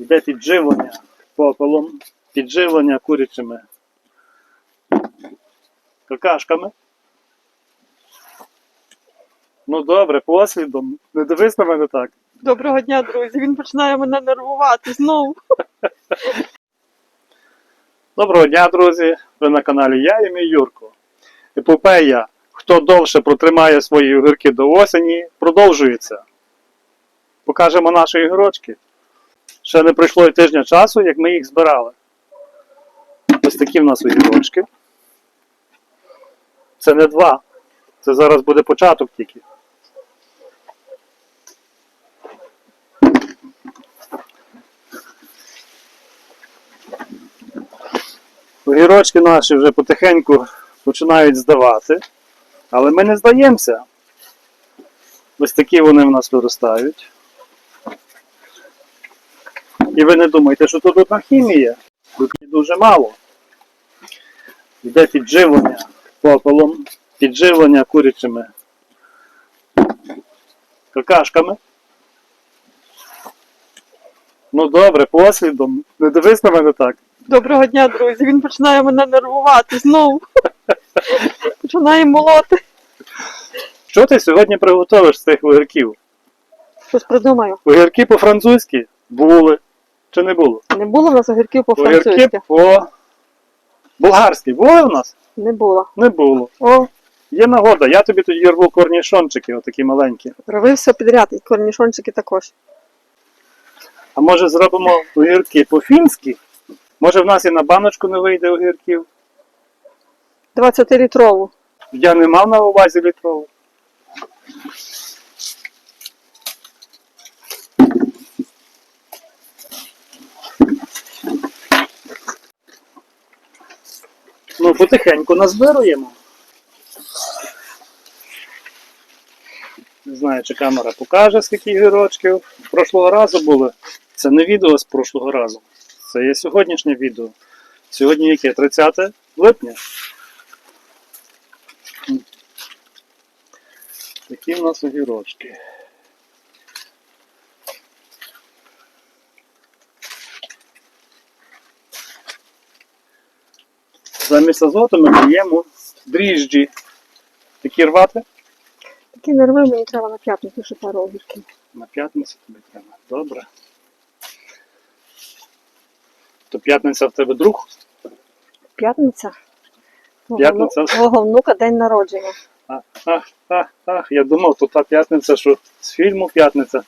Йде підживлення попелом, підживлення курячими какашками. Ну добре, послідом. Не дивись на мене так. Доброго дня, друзі. Він починає мене нервувати знову. Доброго дня, друзі! Ви на каналі Я і мій Юрко. Епопея, хто довше протримає свої огірки до осені, продовжується. Покажемо наші ігрочки. Ще не пройшло і тижня часу, як ми їх збирали. Ось такі в нас огірочки. Це не два. Це зараз буде початок тільки. Огірочки наші вже потихеньку починають здавати, але ми не здаємося. Ось такі вони в нас виростають. І ви не думайте, що тут одна хімія. Тут дуже мало. Йде підживлення попелом, підживлення курячими какашками. Ну добре, послідом. Не дивись на мене так. Доброго дня, друзі. Він починає мене нервувати знову. Починає молоти. Що ти сьогодні приготуєш з цих огірків? Щось придумаю. Огірки по-французьки були. Чи не було? Не було в нас огірків по-французьки. по болгарськи були в нас? Не було. Не було. О, Є нагода, я тобі тоді рву корнішончики, отакі маленькі. рови все підряд, і корнішончики також. А може зробимо огірки по-фінськи? Може в нас і на баночку не вийде огірків? 20-літрову. Я не мав на увазі літрову. Ну, потихеньку назбируємо. Не знаю, чи камера покаже, скільки гірочків. Прошлого разу були. Це не відео з прошлого разу. Це є сьогоднішнє відео. Сьогодні яке? 30 липня. Такі в нас огірочки. Замість азоту ми даємо дріжджі. Такі рвати? Такі нерви мені треба на п'ятницю ще пару огірків. На п'ятницю тобі треба. Добре. То п'ятниця в тебе друг? П'ятниця? П'ятниця. Мого внука день народження. Ах, ах, ах, ах, я думав, то та п'ятниця, що з фільму п'ятниця.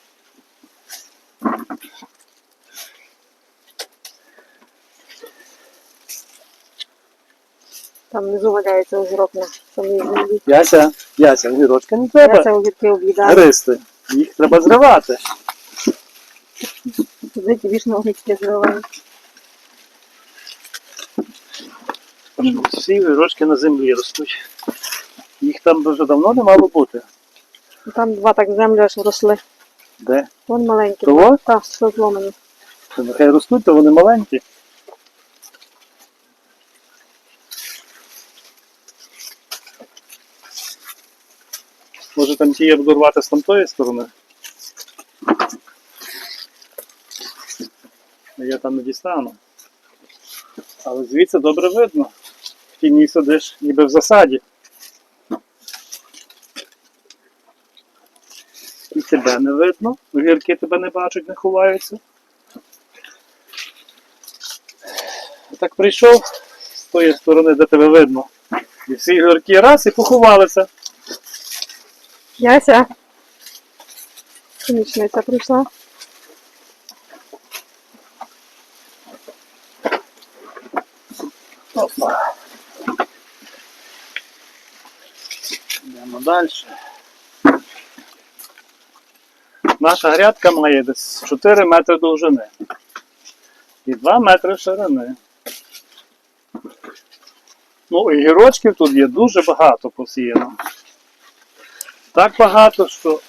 Там внизу валяється огірок на самій землі. Яся, Яся, огірочка не Я треба це огірки об'їдаю. гристи. Їх треба зривати. Ті вічно огірки зривають. Всі огірочки на землі ростуть. Їх там дуже давно не мало бути. Ну, Там два так в землю аж росли. Де? Вон маленькі. Того? Так, все зломані. Нехай ростуть, то вони маленькі. Може там ті буду рвати з тамтої сторони? Я там не дістану. Але звідси добре видно. В тіні сидиш ніби в засаді. І тебе не видно, огірки тебе не бачать, не ховаються. Так прийшов з тої сторони, де тебе видно. І всі огірки раз і поховалися. Яся. Помічниця прийшла. Опа. Йдемо далі. Наша грядка має десь 4 метри довжини і 2 метри ширини. Ну, і гірочків тут є дуже багато посіяно. Так багато, що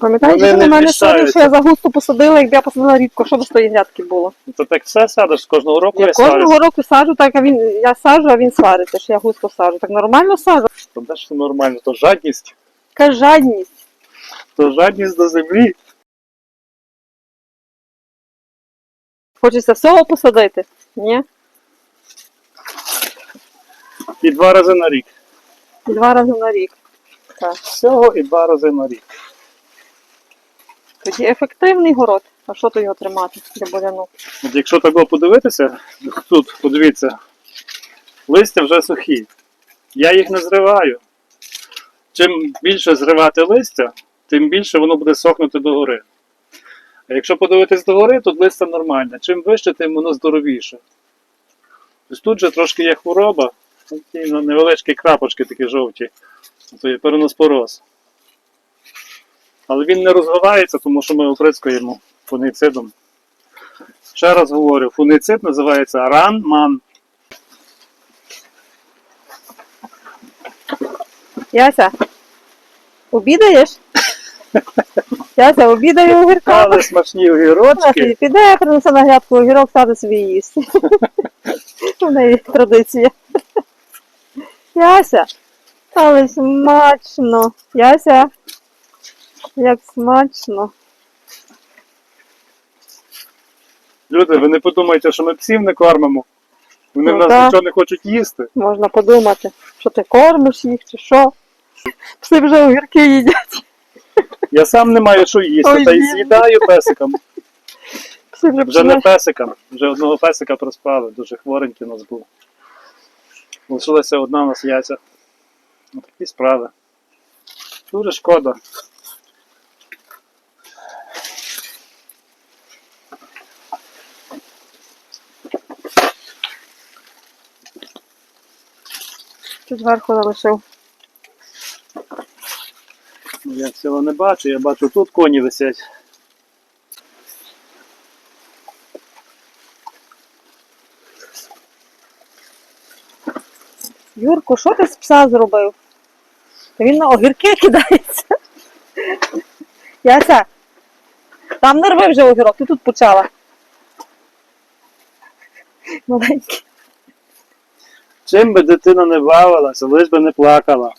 пам'ятаєте, Вони що не на мене сорі, що вміщаються. я за густо посадила, якби я посадила рідко, що до тої грядки було? то так все садиш з кожного року Я я кожного року саджу, так а він я саджу, а він сварить, що я густо саджу. Так нормально саджу. То де ж це нормально, то жадність, Яка жадність. то жадність до землі. Хочеться всього посадити? Ні? І два рази на рік. І два рази на рік. Так. Всього і два рази на рік. Тоді ефективний город. А що то його тримати для буряну? От якщо так подивитися, тут, подивіться, листя вже сухі. Я їх не зриваю. Чим більше зривати листя, тим більше воно буде сохнути догори. А якщо подивитись догори, тут листя нормальне. Чим вище, тим воно здоровіше. Ось тут же трошки є хвороба, невеличкі крапочки такі жовті. Це є переноспороз. Але він не розвивається, тому що ми оприскуємо фунгіцидом. Ще раз говорю, фунгіцид називається ранман. Яся, обідаєш? Яся, обідає огірка. Але смачні огірочки. Піде, принесе на грядку огірок, саде собі їсти. У неї традиція. Яся, але смачно. Яся, як смачно. Люди, ви не подумайте, що ми псів не кормимо. Вони Ну, в нас так. нічого не хочуть їсти. Можна подумати, що ти кормиш їх чи що. Пси вже огірки їдять. Я сам не маю що їсти, Ой, та й з'їдаю песикам. Пси вже, Вже не починають- песикам, вже одного песика проспали, дуже хворенький у нас був. Лишилася одна у нас яйця. Ну, такі справи. Дуже шкода. Тут зверху залишив. Я цього не бачу, я бачу тут коні висять. Юрко, що ти з пса зробив? Та він на огірки кидається. Яся, там не рви вже огірок, ти тут почала. Маленький. Чим би дитина не бавилася, лиш би не плакала.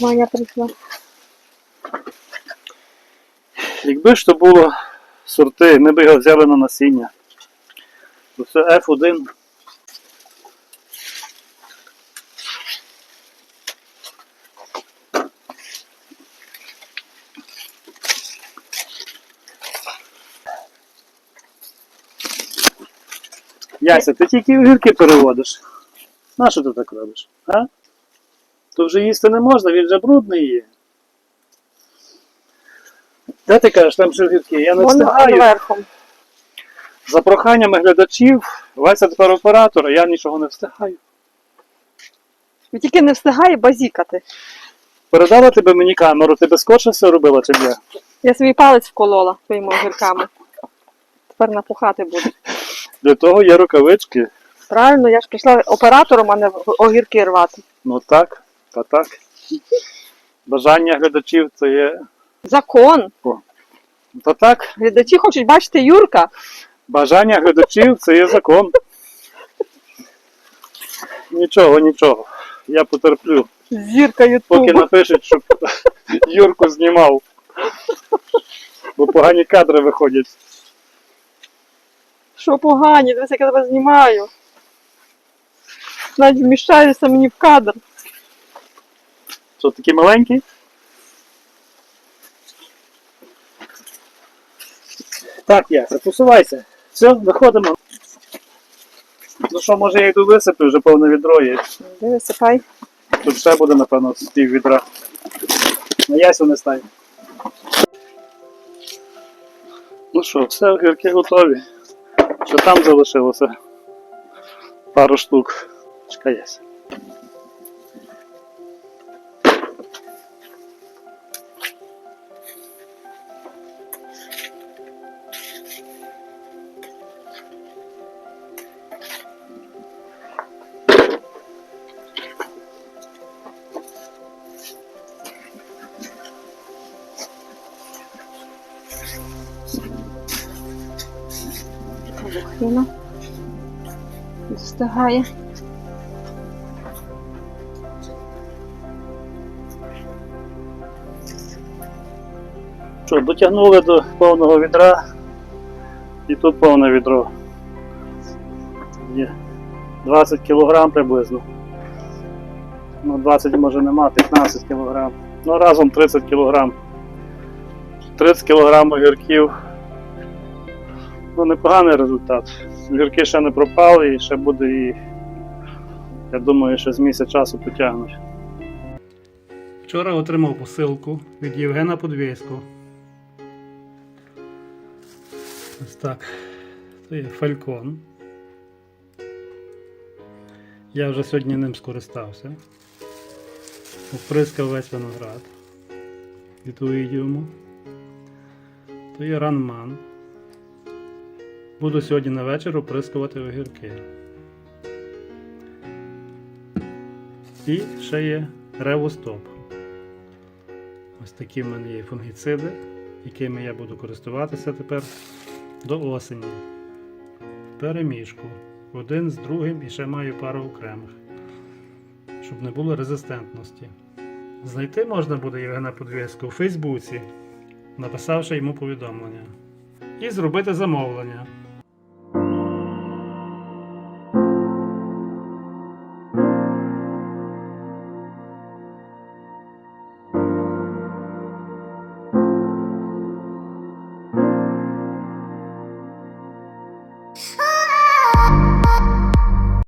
Маня прийшла. Якби ж то було сорти, ми б його взяли на насіння. Це F1. Яся, ти тільки огірки переводиш. На що ти так робиш? А? То вже їсти не можна, він вже брудний є. Де ти кажеш, там ще огірки? Я не встигаю. За проханнями глядачів, Вася тепер оператор, а я нічого не встигаю. Він тільки не встигає базікати. Передала тебе мені камеру, ти скорше все робила, чим я. Я свій палець вколола своїми огірками. Тепер напухати буду. Для того є рукавички. Правильно, я ж прийшла оператором, а не огірки рвати. Ну так, та так. Бажання глядачів це є. Закон. Та так, Глядачі хочуть бачити Юрка. бажання глядачів це є закон. Нічого, нічого. Я потерплю. Зірка Поки напишуть, щоб Юрку знімав. Бо погані кадри виходять. Що погані, дивись, як я тебе знімаю. Навіть вміщаюся мені в кадр. Що такі маленькі? Так, Яся, посувайся. Все, виходимо. Ну що, може я йду висиплю, вже повне відро є. Дивися, пай. Тут ще буде, напевно, з пів відра. На Ясю не стань. Ну що, все, огірки готові. Там залишилося? Пару штук. Чекай, Яся. Лохина. Достигає. Що, дотягнули до повного відра. І тут повне відро. Є 20 кг приблизно. Ну, 20 може нема, 15 кг. Ну, разом 30 кг. 30 кг огірків. Ну, непоганий результат. Огірки ще не пропали і ще буде і, я думаю, що з місяць часу потягнуть. Вчора отримав посилку від Євгена Подвійського. Ось так. Це є фалькон. Я вже сьогодні ним скористався. Оприскав весь виноград. Від йому. То є ранман. Буду сьогодні на вечір оприскувати огірки. І ще є ревостоп. Ось такі в мене є фунгіциди, якими я буду користуватися тепер до осені. В переміжку. Один з другим і ще маю пару окремих. Щоб не було резистентності. Знайти можна буде Євгена Подвєського у Фейсбуці, написавши йому повідомлення. І зробити замовлення.